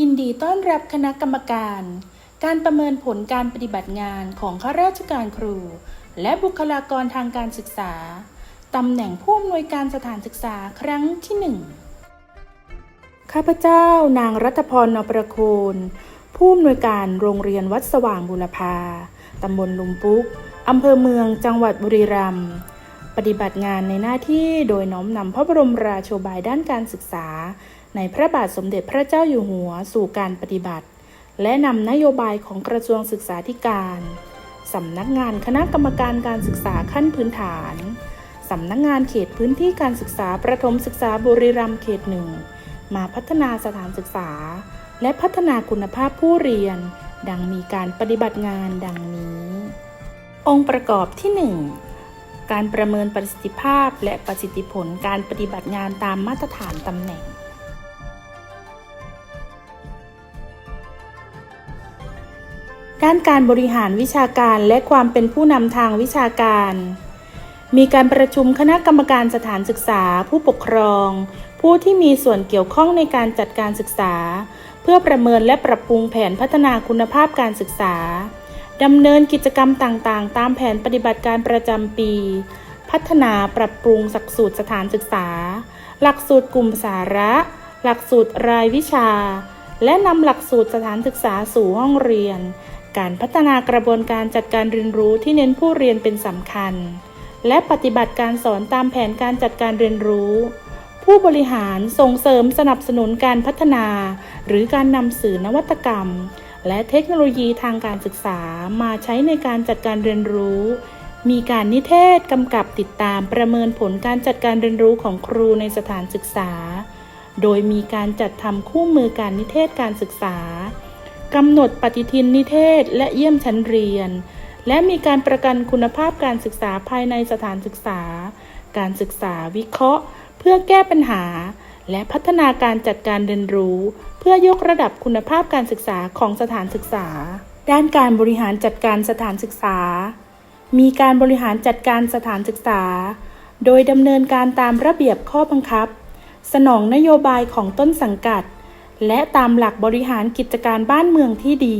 ยินดีต้อนรับคณะกรรมการ การประเมินผลการปฏิบัติงานของข้าราชการครู และบุคลากรทางการศึกษา ตำแหน่งผู้อำนวยการสถานศึกษาครั้งที่หนึ่งข้าพเจ้านางรัตพรนประโคนผู้อำนวยการโรงเรียนวัดสว่างบุรพาตำบลลุมปุ๊กอำเภอเมืองจังหวัดบุรีรัมย์ปฏิบัติงานในหน้าที่โดยน้อมนำพระบรมราโชบายด้านการศึกษา ในพระบาทสมเด็จพระเจ้าอยู่หัวสู่การปฏิบัติ และนำนโยบายของกระทรวงศึกษาธิการสำนักงานคณะกรรมการการศึกษาขั้นพื้นฐานสำนักงานเขตพื้นที่การศึกษาประถมศึกษาบุรีรัมย์เขตหนึ่งมาพัฒนาสถานศึกษา และพัฒนาคุณภาพผู้เรียน ดังมีการปฏิบัติงานดังนี้ องค์ประกอบที่ 1 การประเมินประสิทธิภาพและประสิทธิผลการปฏิบัติงานตามมาตรฐานตำแหน่ง ด้านการบริหารวิชาการและความเป็นผู้นำทางวิชาการ มีการประชุมคณะกรรมการสถานศึกษา ผู้ปกครอง ผู้ที่มีส่วนเกี่ยวข้องในการจัดการศึกษา เพื่อประเมินและปรับปรุงแผนพัฒนาคุณภาพการศึกษาดำเนินกิจกรรมต่างๆ ตามแผนปฏิบัติการประจำปี พัฒนาปรับปรุงหลักสูตรสถานศึกษา หลักสูตรกลุ่มสาระ หลักสูตรรายวิชา และนำหลักสูตรสถานศึกษาสู่ห้องเรียน การพัฒนากระบวนการจัดการเรียนรู้ที่เน้นผู้เรียนเป็นสำคัญ และปฏิบัติการสอนตามแผนการจัดการเรียนรู้ ผู้บริหารส่งเสริมสนับสนุนการพัฒนา หรือการนำสื่อนวัตกรรม และเทคโนโลยีทางการศึกษามาใช้ในการจัดการเรียนรู้ มีการนิเทศกำกับติดตามประเมินผลการจัดการเรียนรู้ของครูในสถานศึกษา โดยมีการจัดทำคู่มือการนิเทศการศึกษา กำหนดปฏิทินนิเทศและเยี่ยมชั้นเรียน และมีการประกันคุณภาพการศึกษาภายในสถานศึกษา การศึกษาวิเคราะห์ เพื่อแก้ปัญหา และพัฒนาการจัดการเรียนรู้ เพื่อยกระดับคุณภาพการศึกษาของสถานศึกษา ด้านการบริหารจัดการสถานศึกษา มีการบริหารจัดการสถานศึกษา โดยดำเนินการตามระเบียบข้อบังคับ สนองนโยบายของต้นสังกัด และตามหลักบริหารกิจการบ้านเมืองที่ดี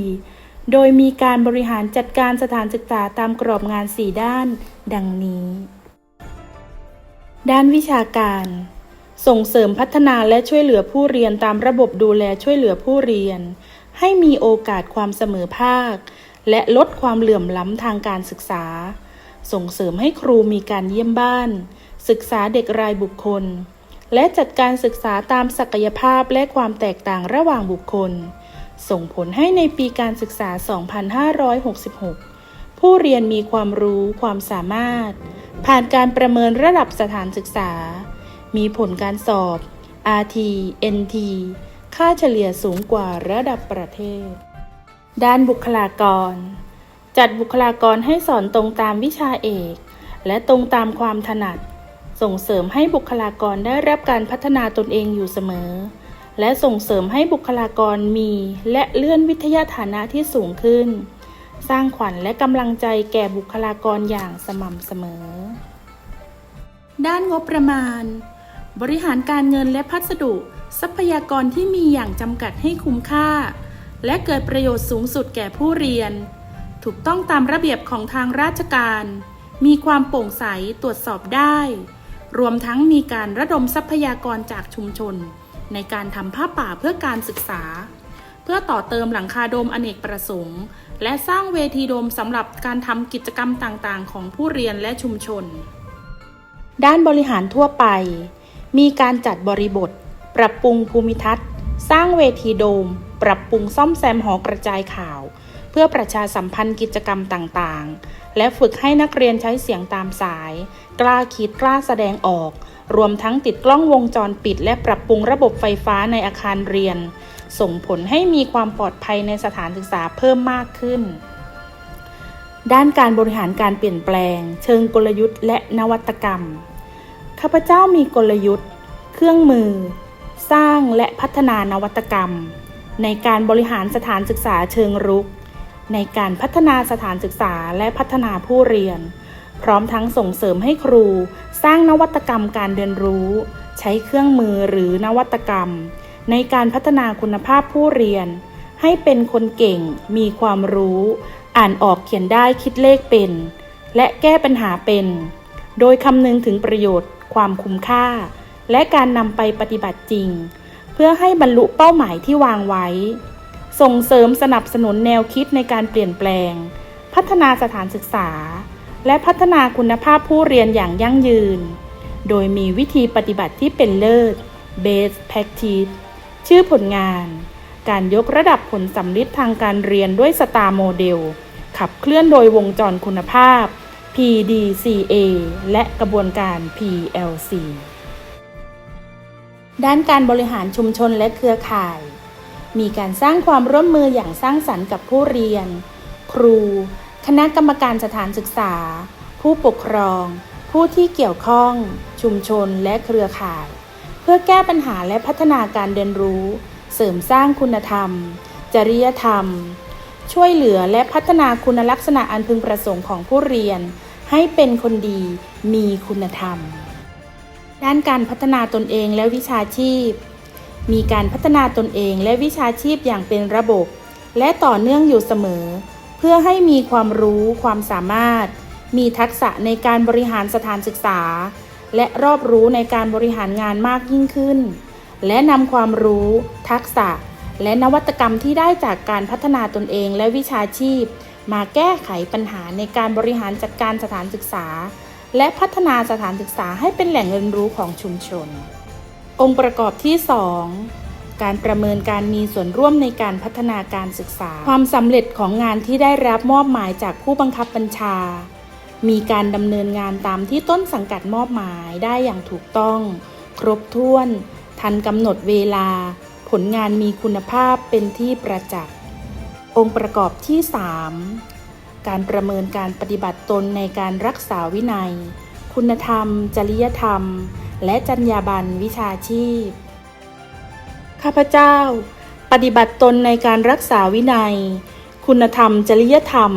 โดยมีการบริหารจัดการสถานศึกษาตามกรอบงาน 4 ด้าน ดังนี้ ด้านวิชาการ ส่งเสริมพัฒนาและช่วยเหลือผู้เรียนตามระบบดูแลช่วยเหลือผู้เรียน ให้มีโอกาสความเสมอภาค และลดความเหลื่อมล้ำทางการศึกษา ส่งเสริมให้ครูมีการเยี่ยมบ้าน ศึกษาเด็กรายบุคคล และจัดการศึกษาตามศักยภาพและความแตกต่างระหว่างบุคคล ส่งผลให้ในปีการศึกษา 2566 ผู้เรียนมีความรู้ความสามารถ ผ่านการประเมินระดับสถานศึกษา มีผลการสอบ RT NT ค่าเฉลี่ยสูงกว่าระดับประเทศ ด้านบุคลากร จัดบุคลากรให้สอนตรงตามวิชาเอก และตรงตามความถนัด ส่งเสริมให้บุคลากรได้รับการพัฒนาตนเองอยู่เสมอ และส่งเสริมให้บุคลากรมี และเลื่อนวิทยาฐานะที่สูงขึ้น สร้างขวัญและกำลังใจแก่บุคลากรอย่างสม่ำเสมอ ด้านงบประมาณ บริหารการเงินและพัสดุ ทรัพยากรที่มีอย่างจำกัดให้คุ้มค่า และเกิดประโยชน์สูงสุดแก่ผู้เรียน ถูกต้องตามระเบียบของทางราชการ มีความโปร่งใสตรวจสอบได้ รวมทั้งมีการระดมทรัพยากรจากชุมชน ในการทำผ้าป่าเพื่อการศึกษา เพื่อต่อเติมหลังคาโดมอเนกประสงค์ และสร้างเวทีโดมสำหรับการทำกิจกรรมต่างๆ ของผู้เรียนและชุมชน ด้านบริหารทั่วไป มีการจัดบริบท ปรับปรุงภูมิทัศน์ สร้างเวทีโดม ปรับปรุงซ่อมแซมหอกระจายข่าว เพื่อประชาสัมพันธ์กิจกรรมต่างๆ และฝึกให้นักเรียนใช้เสียงตามสาย กล้าคิดกล้าแสดงออก รวมทั้งติดกล้องวงจรปิด และปรับปรุงระบบไฟฟ้าในอาคารเรียน ส่งผลให้มีความปลอดภัยในสถานศึกษาเพิ่มมากขึ้น ด้านการบริหารการเปลี่ยนแปลง เชิงกลยุทธ์ และนวัตกรรม ข้าพเจ้ามีกลยุทธ์ เครื่องมือ สร้างและพัฒนานวัตกรรมในการบริหารสถานศึกษาเชิงรุก ในการพัฒนาสถานศึกษาและพัฒนาผู้เรียน พร้อมทั้งส่งเสริมให้ครู สร้างนวัตกรรมการเรียนรู้ ใช้เครื่องมือหรือนวัตกรรม ในการพัฒนาคุณภาพผู้เรียน ให้เป็นคนเก่ง มีความรู้ อ่านออกเขียนได้คิดเลขเป็น และแก้ปัญหาเป็น โดยคำนึงถึงประโยชน์ ความคุ้มค่า และการนำไปปฏิบัติจริง เพื่อให้บรรลุเป้าหมายที่วางไว้ ส่งเสริมสนับสนุนแนวคิดในการเปลี่ยนแปลง พัฒนาสถานศึกษา และพัฒนาคุณภาพผู้เรียนอย่างยั่งยืน โดยมีวิธีปฏิบัติที่เป็นเลิศ Best Practice ชื่อผลงาน การยกระดับผลสำลิดทางการเรียนด้วยสตาร์โมเดล ขับเคลื่อนโดยวงจรคุณภาพ PDCA และกระบวนการ PLC ด้านการบริหารชุมชนและเครือข่าย มีการสร้างความร่วมมืออย่างสร้างสรรค์กับผู้เรียน ครู คณะกรรมการสถานศึกษา ผู้ปกครอง ผู้ที่เกี่ยวข้อง ชุมชนและเครือข่าย เพื่อแก้ปัญหาและพัฒนาการเรียนรู้ เสริมสร้างคุณธรรม จริยธรรม ช่วยเหลือและพัฒนาคุณลักษณะอันพึงประสงค์ของผู้เรียน ให้เป็นคนดีมีคุณธรรม ด้านการพัฒนาตนเองและวิชาชีพ มีการพัฒนาตนเองและวิชาชีพอย่างเป็นระบบ และต่อเนื่องอยู่เสมอ เพื่อให้มีความรู้ความสามารถ มีทักษะในการบริหารสถานศึกษา และรอบรู้ในการบริหารงานมากยิ่งขึ้น และนำความรู้ ทักษะ และนวัตกรรมที่ได้จากการพัฒนาตนเองและวิชาชีพ มาแก้ไขปัญหาในการบริหารจัดการสถานศึกษา และพัฒนาสถานศึกษาให้เป็นแหล่งเรียนรู้ของชุมชน องค์ประกอบที่ 2 การประเมินการมีส่วนร่วมในการพัฒนาการศึกษา ความสำเร็จของงานที่ได้รับมอบหมายจากผู้บังคับบัญชา มีการดำเนินงานตามที่ต้นสังกัดมอบหมายได้อย่างถูกต้อง ครบถ้วน ทันกำหนดเวลา ผลงานมีคุณภาพเป็นที่ประจักษ์ องค์ประกอบที่ 3 การประเมินการปฏิบัติตนในการรักษาวินัย คุณธรรม จริยธรรม และจรรยาบรรณวิชาชีพ ข้าพเจ้า ปฏิบัติตนในการรักษาวินัย คุณธรรม จริยธรรม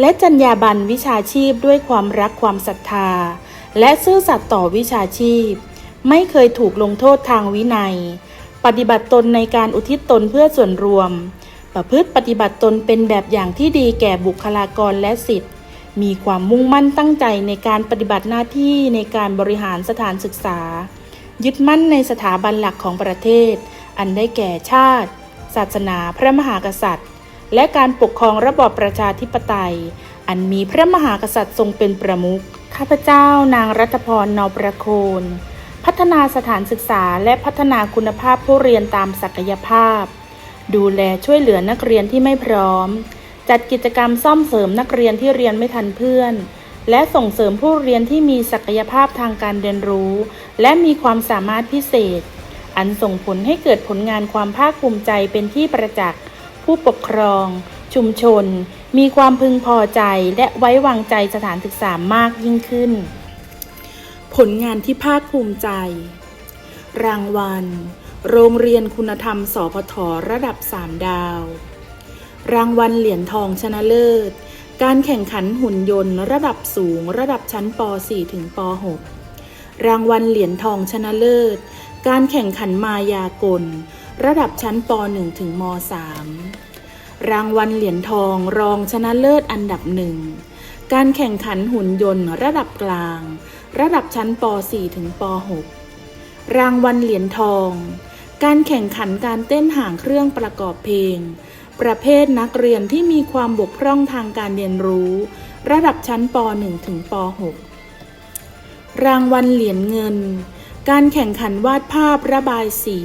และจรรยาบรรณวิชาชีพด้วยความรักความศรัทธา และซื่อสัตย์ต่อวิชาชีพ ไม่เคยถูกลงโทษทางวินัย ปฏิบัติตนในการอุทิศตนเพื่อส่วนรวม ประพฤติปฏิบัติตนเป็นแบบอย่างที่ดีแก่บุคลากรและสิทธิ มีความมุ่งมั่นตั้งใจในการปฏิบัติหน้าที่ในการบริหารสถานศึกษา ยึดมั่นในสถาบันหลักของประเทศ อันได้แก่ชาติ ศาสนาพระมหากษัตริย์ และการปกครองระบอบประชาธิปไตย อันมีพระมหากษัตริย์ทรงเป็นประมุขข้าพเจ้านางรัตพรนอประโคนพัฒนาสถานศึกษาและพัฒนาคุณภาพผู้เรียนตามศักยภาพ ดูแลช่วยเหลือนักเรียนที่ไม่พร้อม จัดกิจกรรมซ่อมเสริมนักเรียนที่เรียนไม่ทันเพื่อน และส่งเสริมผู้เรียนที่มีศักยภาพทางการเรียนรู้ และมีความสามารถพิเศษ อันส่งผลให้เกิดผลงานความภาคภูมิใจเป็นที่ประจักษ์ ผู้ปกครอง ชุมชน มีความพึงพอใจและไว้วางใจสถานศึกษามากยิ่งขึ้น ผลงานที่ภาคภูมิใจ รางวัล โรงเรียนคุณธรรมสพทระดับ 3 ดาว รางวัลเหรียญทองชนะเลิศ การแข่งขันหุ่นยนต์ ระดับสูง ระดับชั้นป .4 ถึงป .6 รางวัลเหรียญทองชนะเลิศ การแข่งขันมายากล ระดับชั้นป .1 ถึงม .3 รางวัลเหรียญทองรองชนะเลิศอันดับหนึ่งการแข่งขันหุ่นยนต์ ระดับกลาง ระดับชั้นป .4 ถึงป .6 รางวัลเหรียญทอง การแข่งขันการเต้นห่างเครื่องประกอบเพลง ประเภทนักเรียนที่มีความบกพร่องทางการเรียนรู้ ระดับชั้นป .1 ถึงป .6 รางวัลเหรียญเงิน การแข่งขันวาดภาพระบายสี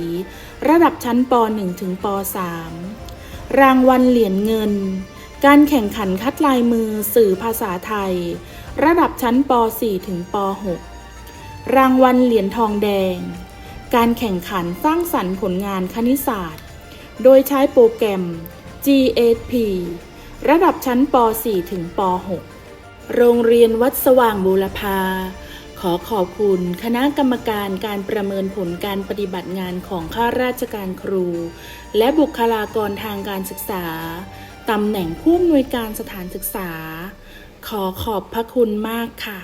ระดับชั้นป .1 ถึงป .3 รางวัลเหรียญเงิน การแข่งขันคัดลายมือสื่อภาษาไทย ระดับชั้นป .4 ถึงป .6 รางวัลเหรียญทองแดง การแข่งขันสร้างสรรค์ผลงานคณิตศาสตร์ โดยใช้โปรแกรม GSP ระดับชั้นป .4 ถึงป .6 โรงเรียนวัดสว่างบูรพา ขอขอบคุณคณะกรรมการการประเมินผลการปฏิบัติงานของข้าราชการครู และบุคลากรทางการศึกษา ตำแหน่งผู้อำนวยการสถานศึกษา ขอขอบพระคุณมากค่ะ